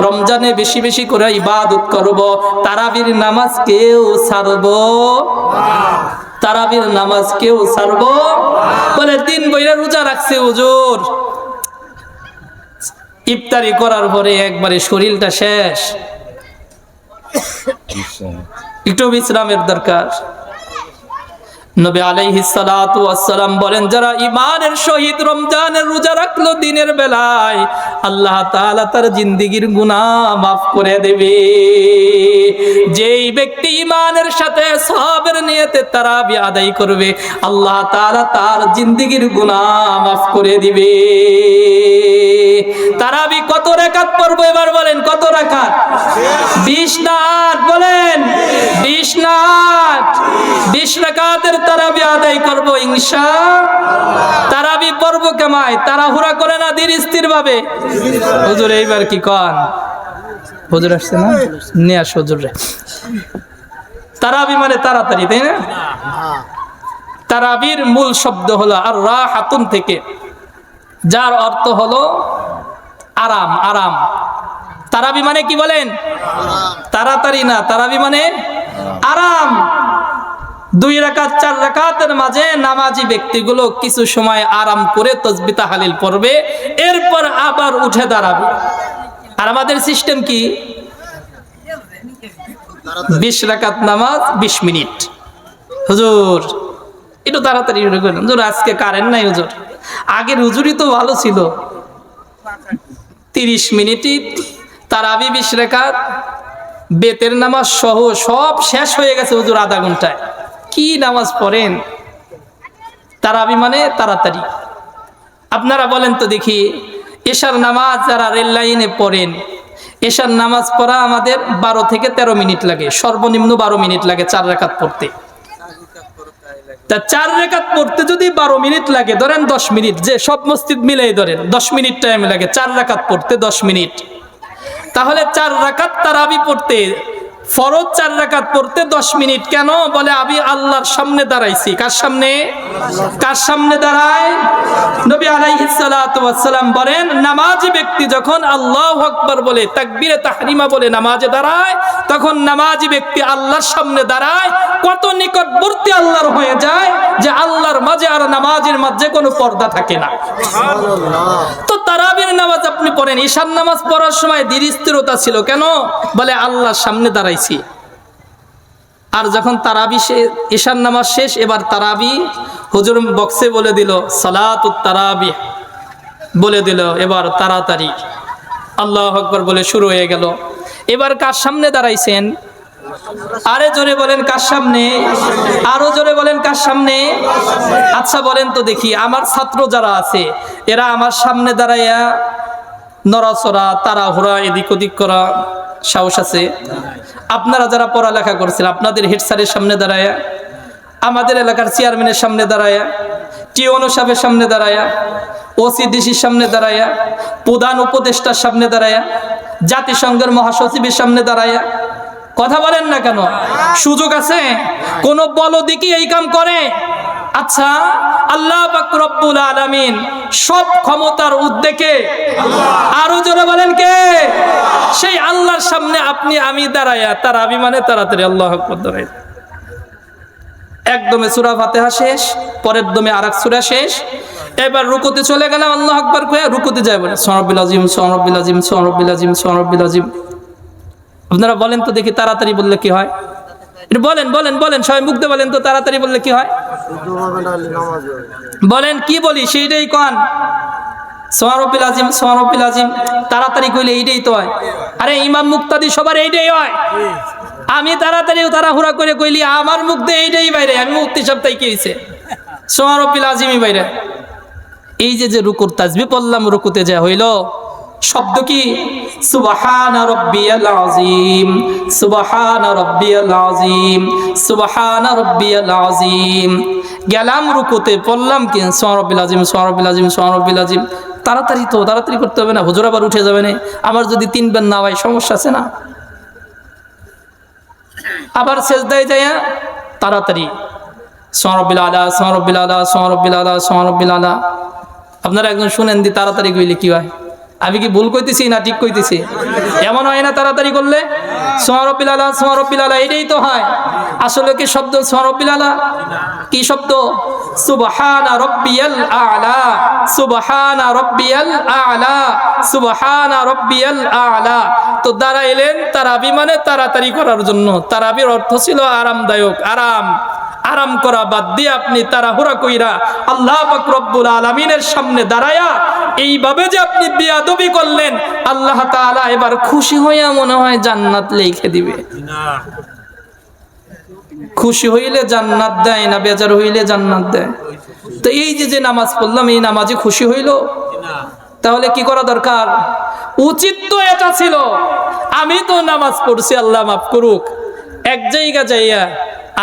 রমজানে বেশি বেশি করে ইবাদত করব তারাবির নামাজ কেউ ছাড়ব? তারাবির নামাজ কেউ ছাড়ব? বলে দিন বইরা রোজা রাখছে হুজুর। ইফতারি করার পরে একবারে শরীরটা শেষ। একটু বিশ্রামের দরকার। নবী আলাইহিস সালাতু ওয়াসসালাম বলেন, যারা ইমানের শহীদ রমজানের রোজা রাখল দিনের বেলায়, আল্লাহ তাআলা তার জিন্দেগীর গুনাহ maaf করে দেবে। যেই ব্যক্তি ইমানের সাথে সওয়াবের নিয়তে তারাবি আদায় করবে, আল্লাহ তাআলা তার জিন্দেগীর গুনাহ maaf করে দিবে। তারাবি কত রাকাত পড়ব এবার বলেন, কত রাকাত? 20 না বলেন। 20 না আট 20 রাকাতের তারাবি আদায় করব তারাবি পড়ব কেমায়? করে না, ধীর স্থির ভাবে। হুজুর, এইবার কি কন? হুজুর আসছে না? আস হুজুর। তারাবি মানে তাড়াতাড়ি, তাই না? তারাবির মূল শব্দ হলো আর রা হাতুন থেকে। যার অর্থ হলো আরাম আরাম। তারাবি মানে কি বলেন? তাড়াতাড়ি না, তারাবি মানে আরাম। দুই রাকাত, চার রাকাতের মাঝে নামাজি ব্যক্তিগুলো কিছু সময় আরাম করে তসবি তাহালিল পড়বে, এরপর আবার উঠে দাঁড়াবে। আর আমাদের সিস্টেম কি? বিশ রাকাত নামাজ, বিশ মিনিট। হুজুর, একটু তাড়াতাড়ি হুজুর, আজকে কারেন্ট নাই হুজুর। আগের হুজুরই তো ভালো ছিল। তিরিশ মিনিটই তারাবি বিশ রেখাত বেতের নামাজ সহ সব শেষ হয়ে গেছে হুজুর আধা ঘন্টায়। কি নামাজ পড়েন? তারাবি মানে তাড়াতাড়ি। আপনারা বলেন তো দেখি, এশার নামাজ যারা রেল লাইনে পড়েন, এশার নামাজ পড়া আমাদের বারো থেকে তেরো মিনিট লাগে, সর্বনিম্ন বারো মিনিট লাগে চার রেখাত পড়তে। তা চার রেখাত পড়তে যদি বারো মিনিট লাগে, ধরেন দশ মিনিট, যে সব মসজিদ মিলেই ধরেন, দশ মিনিট টাইম লাগে, চার রাকাত পড়তে দশ মিনিট। তাহলে চার রাকাত তারাবি পড়তে ফরজ চার রাকাত পড়তে দশ মিনিট কেন? বলে আমি আল্লাহর সামনে দাঁড়াইছি। কার সামনে? কার সামনে দাঁড়ায়? নবী আলাইহিস সালাতু ওয়াস সালাম বলেন নামাজি ব্যক্তি যখন আল্লাহু আকবার বলে তাকবীরে তাহরিমা বলে নামাজে দাঁড়ায় তখন নামাজি ব্যক্তি আল্লাহর সামনে দাঁড়ায় কত নিকটবর্তী আল্লাহর হয়ে যায় যে আল্লাহর মাঝে আর নামাজের মাঝে কোনো পর্দা থাকে না। তো তারাবির নামাজ আপনি পড়েন ঈশান নামাজ পড়ার সময় ধীর স্থিরতা ছিল কেন? বলে আল্লাহর সামনে দাঁড়াইছি। আর যখন তারাবি ঈশান নামাজ শেষ, এবার তারাবি হুজুর বক্সে বলে দিল সালাত তারাবি। বলে দিল, এবার তাড়াতাড়ি। আল্লাহ আকবর বলে শুরু হয়ে গেল। এবার কার সামনে দাঁড়াইছেন? আরে জোরে বলেন কার সামনে? আরও জোরে বলেন কার সামনে? আচ্ছা বলেন তো দেখি, আমার ছাত্র যারা আছে, এরা আমার সামনে দাঁড়াইয়া নড়াচড়া, তাড়াহুড়া এদিক ওদিক করা সাহস আছে? আপনারা যারা পড়ালেখা করছেন, আপনাদের হেড স্যারের সামনে দাঁড়ায়া, আমাদের এলাকার চেয়ারম্যানের সামনে দাঁড়ায়া টিওনো সাহেবের সামনে দাঁড়ায়া ওসি ডিসির সামনে দাঁড়ায়া, প্রধান উপদেষ্টার সামনে দাঁড়ায়া, জাতিসংঘের মহাসচিবের সামনে দাঁড়ায়া, কথা বলেন না কেন? সুযোগ আছে? কোন বলদি কি এই কাম করে? আচ্ছা আল্লাহ পাক রব্বুল আলামিন সব ক্ষমতার উদ্দেকে আরও জোরে বলেন কে? সেই আল্লাহর সামনে আপনি, আমি দাঁড়াইয়া তার মানে তাড়াতাড়ি আল্লাহ দাঁড়াই একদমে সুরা ফাতেহা শেষ, পরের দমে আর এক সুরা শেষ। এবার রুকুতে চলে গেলাম, আল্লাহ আকবার কয়ে রুকুতে যায় বলে সরবিল আজিম সরবিল আজিম সরবিল আজিম সরবিল আজিম। আপনারা বলেন তো দেখি তাড়াতাড়ি বললে কি হয়? বলেন বলেন বলেন, সবাই মুগ্ধ বলেন তো তাড়াতাড়ি বললে কি হয়? বলেন, কি বলি? সেইটাই কন। সোয়ারবিল আজিম সোয়ারবিল আজিম, তাড়াতাড়ি কইলে এইটাই তো হয়। আরে, ইমাম মুক্তাদি সবার এইটাই হয়। আমি তাড়াতাড়ি তাড়াহুড়া করে কইলি, আমার মুখ দিয়ে এইটাই বাইরে। আমি মুক্তি সপ্তাহে কি হয়েছে সোয়ারবিল আজিমই বাইরে। এই যে যে রুকুর তাজবি পড়লাম, রুকুতে যা হইল, শব্দ কি? সুবহান রব্বিয়াল আযীম সুবহান রব্বিয়াল আযীম সুবহান রব্বিয়াল আযীম গেলাম রুকুতে পড়লাম কি সুবহানাল্লাহিল আযীম সুবহানাল্লাহিল আযীম সুবহানাল্লাহিল আযীম তাড়াতাড়ি তো, তাড়াতাড়ি করতে হবে না, হুজুর আবার উঠে যাবে না। আমার যদি তিনবার না হয়, সমস্যা আছে না? আবার সেজদায় যাইয়া তাড়াতাড়ি সুবহানাল্লাহিল আলা সুবহানাল্লাহিল আলা সুবহানাল্লাহিল আলা সুবহানাল্লাহিল আলা। আপনারা একজন শুনেন দি তাড়াতাড়ি কইলে কি হয়? আমি কি ভুল কইতেছি না ঠিক কইতেছি? এমন হয় না তাড়াতাড়ি করলে? সোমারব্বিল আলা এটাই তো হয়। আসলে কি শব্দ সোমারব্বিল আলা? কি শব্দ? সুবহানা রব্বিয়াল আলা, সুবহানা রব্বিয়াল আলা, সুবহানা রব্বিয়াল আলা। তো দাঁড়াইলেন তারাবি মানে তাড়াতাড়ি করার জন্য। তারাবির অর্থ ছিল আরামদায়ক, আরাম। আরাম করা বাদ দিয়ে আপনি তাড়াহুড়া কইরা আল্লাহ পাক রব্বুল আলামিনের সামনে দাঁড়ায়া এইভাবে যে আপনি বিয়াদবি করলেন, আল্লাহ তাআলা এবার খুশি হইয়া মনে হয় জান্নাত লিখে দিবে। খুশি হইলে জান্নাত দেয় না, বেজার হইলে জান্নাত দেয়। তো এই যে যে নামাজ পড়লাম, এই নামাজে খুশি হইল। তাহলে কি করা দরকার? উচিত তো এটা ছিল। আমি তো নামাজ পড়ছি, আল্লাহ মাফ করুক। এক জায়গা যাইয়া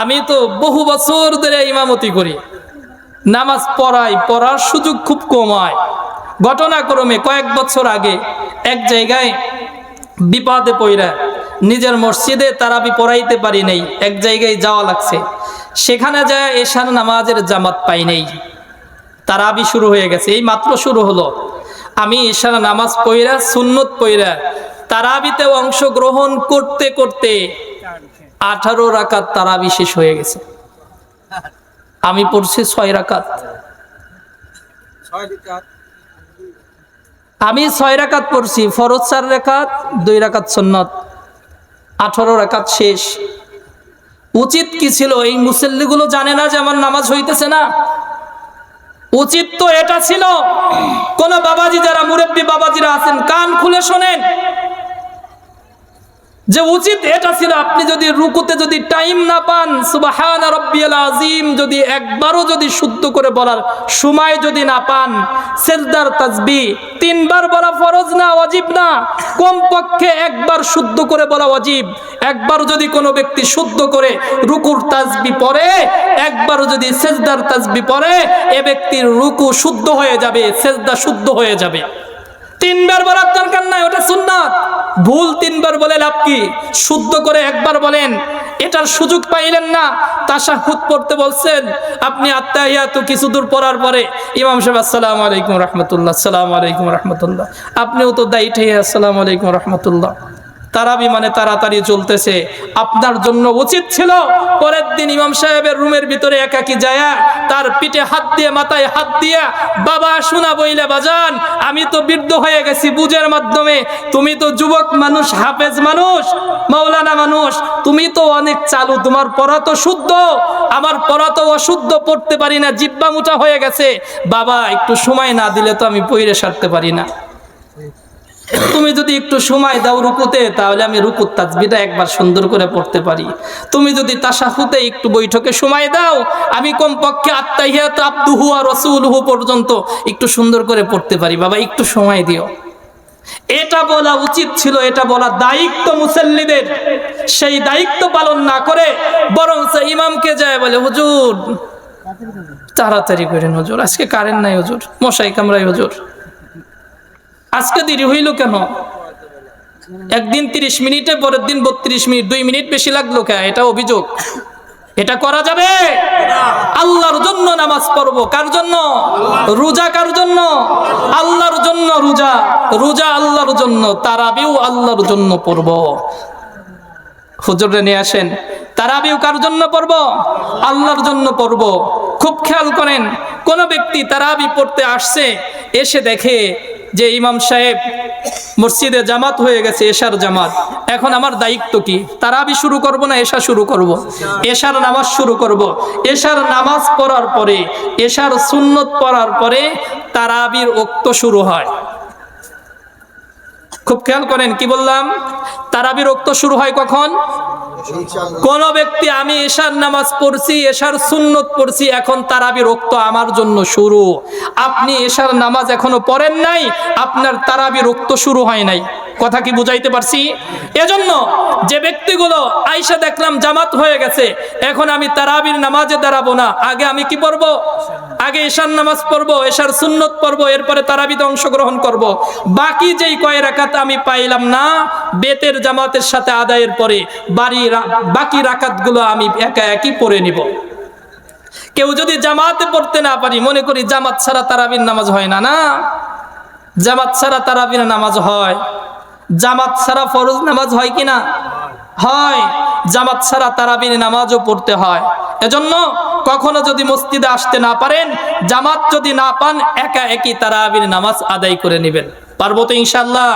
আমি তো বহু বছর ধরে ইমামতি করি। নামাজ পড়াই, পড়ার সুযোগ খুব কম হয়। ঘটনাক্রমে কয়েক বছর আগে এক জায়গায় বিপদে পইরা নিজের মসজিদে তারাবি পড়াইতে পারি নাই, এক জায়গায় যাওয়া লাগছে। সেখানে যায় এশার নামাজের জামাত পাই নাই। তারাবি শুরু হয়ে গেছে, এই মাত্র শুরু হলো। আমি ঈশার নামাজ পইরা, সুন্নত পইরা তারাবিতে অংশগ্রহণ করতে করতে আঠারো রাকাত তারাবি শেষ হয়ে গেছে। আমি পড়ছি ছয় রাকাত? আমি ছয় রাকাত পড়ছি, ফরজ চার রেখাত দুই রাকাত সন্নত, আঠারো রাকাত শেষ। উচিত কি ছিল? এই মুসল্লিগুলো জানে না যে আমার নামাজ হইতেছে না। উচিত তো এটা ছিল। কোন বাবাজি যারা মুরব্বী বাবাজিরা আছেন, কান খুলে শোনেন। যে উচিত এটা ছিল, আপনি যদি রুকুতে যদি টাইম না পান, সুবাহান রব্বিয়াল আজিম যদি একবারও যদি শুদ্ধ করে বলার সময় যদি না পান, সেজদার তাজবি, তিনবার বলা ফরজ না অজিব না, কমপক্ষে একবার শুদ্ধ করে বলা অজিব একবার যদি কোনো ব্যক্তি শুদ্ধ করে রুকুর তাজবি পরে একবার যদি সেজদার তাজবি পরে এ ব্যক্তির রুকু শুদ্ধ হয়ে যাবে, সেজদা শুদ্ধ হয়ে যাবে। তিনবার বলার দরকার নাই, ওটা সুন্নাত। ভুল তিনবার বলে লাভ কি? শুদ্ধ করে একবার বলেন, এটার সুযোগ পাইলেন না, তাশাহুদ পড়তে বলছেন, আপনি আত্মাহিয়াত কিছু দূর পড়ার পরে, ইমাম সাহেব, আসসালামু আলাইকুম রহমতুল্লাহ, আসসালামু আলাইকুম রহমতুল্লাহ। আপনিও তো দায়িত্ব আসসালামু আলাইকুম রহমতুল্লাহ। তারাবি মানে তাড়াতাড়ি চলতেছে। আপনার জন্য উচিত ছিল পরের দিন ইমাম সাহেবের রুমের ভিতরে একাকি যায়া তার পিঠে হাত দিয়ে, মাথায় হাত দিয়া, বাবা, শোনা বইলে বাজান, আমি তো বৃদ্ধ হয়ে গেছি বুঝের মাধ্যমে। তুমি তো যুবক মানুষ, হাফেজ মানুষ, মাওলানা মানুষ। তুমি তো অনেক চালু, তোমার পড়া তো শুদ্ধ। আমার পড়া তো অশুদ্ধ, পড়তে পারি না, জিব্বা মুটা হয়ে গেছে। বাবা, একটু সময় না দিলে তো আমি পইরে সারতে পারি না। তুমি যদি একটু সময় দাও রুকুতে, তাহলে আমি রুকুর তাজবিটা একবার সুন্দর করে পড়তে পারি। তুমি যদি তাসাহুতে একটু বৈঠকে সময় দাও, আমি কমপক্ষে আত্মাহিয়াত আব্দুহু আর রসুলহু পর্যন্ত একটু সুন্দর করে পড়তে পারি। বাবা, একটু সময় দিও। এটা বলা উচিত ছিল, এটা বলা দায়িত্ব মুসল্লিদের। সেই দায়িত্ব পালন না করে বরং ইমামকে যায় বলে, হুজুর, তাড়াতাড়ি করেন হুজুর, আজকে কারেন্ট নাই হুজুর, মশাই কামরাই হুজুর। আজকে দেরি হইল কেন? একদিন তিরিশ মিনিটে, পরের দিন বত্রিশ মিনিট, দুই মিনিট বেশি লাগল কে? এটা অভিযোগ। এটা করা যাবে? আল্লাহর জন্য নামাজ পড়ব। কার জন্য? রোজা কার জন্য? আল্লাহর জন্য রোজা। রোজা আল্লাহর জন্য, তারাবিও আল্লাহর জন্য পড়ব। হুজুরে নিয়ে আসেন, তারাবিও কার জন্য পড়ব? আল্লাহর জন্য পড়ব। খুব খেয়াল করেন, কোন ব্যক্তি তারাবি পড়তে আসছে, এসে দেখে যে ইমাম সাহেব মসজিদে জামাত হয়ে গেছে, এশার জামাত এখন আমার দায়িত্ব কি তারাবি শুরু করব না এশা শুরু করব। এশার নামাজ শুরু করব। এশার নামাজ পড়ার পরে, এশার সুন্নত পড়ার পরে তারাবির ওক্ত শুরু হয় খুব খেয়াল করেন, কি বললাম? তারাবির রক্ত শুরু হয় কখন? কোন ব্যক্তি আমি এশার নামাজ পড়ছি, এশার সুন্নত পড়ছি, এখন তারাবি রক্ত আমার জন্য শুরু। আপনি এশার নামাজ এখনও পড়েন নাই, আপনার তারাবি রক্ত শুরু হয় নাই। কথা কি বুঝাইতে পারছি? এজন্য যে ব্যক্তিগুলো আইসা দেখলাম জামাত হয়ে গেছে, এখন আমি তারাবির নামাজে দাঁড়াবো না। আগে আমি কি পড়ব? আগে এশার নামাজ পড়ব এশার সুন্নত পড়ব, এরপরে তারাবিতে অংশগ্রহণ করব। বাকি যেই কয় রাকাত আমি পাইলাম না, বেতের জামাতের সাথে আদায়ের পরে বাড়ি বাকি রাকাতগুলো আমি একা একই পড়ে নিব। কেউ যদি জামাতে পড়তে না পারি, মনে করি জামাত ছাড়া তারাবির নামাজ হয় না না? জামাত ছাড়া তারাবির নামাজ হয়। জামাত ছাড়া ফরজ নামাজ হয় কিনা হয়। জামাত ছাড়া তারাবির নামাজও পড়তে হয়। এজন্য কখনো যদি মসজিদে আসতে না পারেন, জামাত যদি না পান, একা একই তারাবির নামাজ আদায় করে নেবেন। পারব তো ইনশাল্লাহ